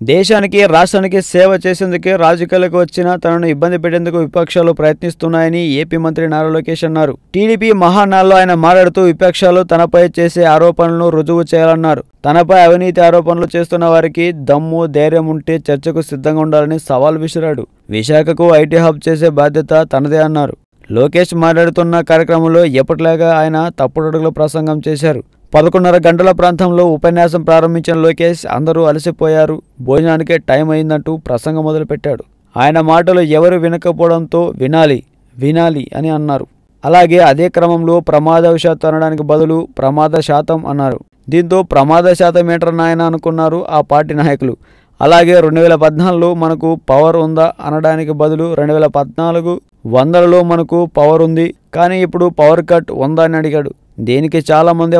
దేశానికి రాష్ట్రానికి సేవ చేసేందుకే రాజకీయాలకు వచ్చిన తనను ఇబ్బంది పెట్టేందుకు విపక్షాలు ప్రయత్నిస్తున్నాయని ఏపీ మంత్రి నారా లోకేష్ అన్నారు. టీడీపీ మహానాల్లో ఆయన మాట్లాడుతూ విపక్షాలు తనపై చేసే ఆరోపణలను రుజువు చేయాలన్నారు. తనపై అవినీతి ఆరోపణలు చేస్తున్న వారికి దమ్ము ధైర్యం ఉంటే చర్చకు సిద్ధంగా ఉండాలని సవాల్ విసిరాడు. విశాఖకు ఐటీ హబ్ చేసే బాధ్యత తనదే అన్నారు. లోకేష్ మాట్లాడుతున్న కార్యక్రమంలో ఎప్పటిలాగా ఆయన తప్పుడడుగుల ప్రసంగం చేశారు. పదకొండున్నర గంటల ప్రాంతంలో ఉపన్యాసం ప్రారంభించిన లోకేష్ అందరూ అలసిపోయారు. భోజనానికే టైం అయిందంటూ ప్రసంగం మొదలుపెట్టాడు. ఆయన మాటలు ఎవరు వినకపోవడంతో వినాలి వినాలి అని అన్నారు. అలాగే అదే క్రమంలో ప్రమాదవశాత్తు అనడానికి బదులు ప్రమాద శాతం అన్నారు. దీంతో ప్రమాద శాతం ఏంటర్ నాయన అనుకున్నారు ఆ పార్టీ నాయకులు. అలాగే రెండు వేల పద్నాలుగులో మనకు పవర్ ఉందా అనడానికి బదులు రెండు వేల పద్నాలుగు వందలలో మనకు పవర్ ఉంది. కానీ ఇప్పుడు పవర్ కట్ ఉందా అని అడిగాడు. దేనికి చాలా మంది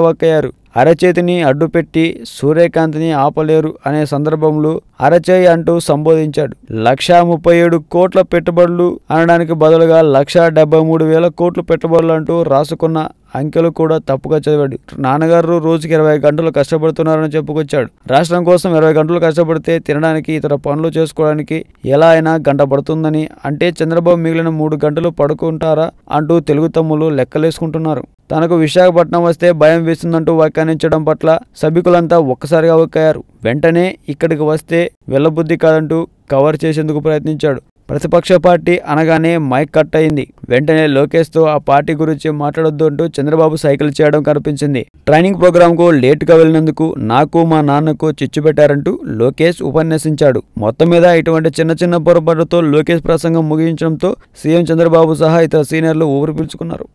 అరచేతిని అడ్డుపెట్టి సూర్యకాంతిని ఆపలేరు అనే సందర్భంలో అరచేయి అంటూ సంబోధించాడు. లక్షా ముప్పై ఏడు కోట్ల పెట్టుబడులు అనడానికి బదులుగా లక్షా డెబ్బై మూడు వేల కోట్లు పెట్టుబడులు అంటూ రాసుకున్న అంకెలు కూడా తప్పుగా చదివాడు. నాన్నగారు రోజుకి ఇరవై గంటలు కష్టపడుతున్నారని చెప్పుకొచ్చాడు. రాష్ట్రం కోసం ఇరవై గంటలు కష్టపడితే తినడానికి ఇతర పనులు చేసుకోవడానికి ఎలా అయినా గంట పడుతుందని అంటే చంద్రబాబు మిగిలిన మూడు గంటలు పడుకుంటారా? అంటూ తెలుగు తమ్ములు లెక్కలేసుకుంటున్నారు. తనకు విశాఖపట్నం వస్తే భయం వేస్తుందంటూ వ్యాఖ్యానించడం పట్ల సభికులంతా ఒక్కసారిగా ఒక్కయ్యారు వెంటనే ఇక్కడికి వస్తే వెళ్ళబుద్ధి కాదంటూ కవర్ చేసేందుకు ప్రయత్నించాడు. ప్రతిపక్ష పార్టీ అనగానే మైక్ కట్ అయింది. వెంటనే లోకేష్తో ఆ పార్టీ గురించి మాట్లాడొద్దు అంటూ చంద్రబాబు సైకిల్ చేయడం కనిపించింది. ట్రైనింగ్ ప్రోగ్రాంకు లేటుగా వెళ్ళినందుకు నాకు మా నాన్నకు చిచ్చు పెట్టారంటూ లోకేష్ ఉపన్యసించాడు. మొత్తం మీద ఇటువంటి చిన్న చిన్న పొరపాటుతో లోకేష్ ప్రసంగం ముగించడంతో సీఎం చంద్రబాబు సహా ఇతర సీనియర్లు ఊపిరి పీల్చుకున్నారు.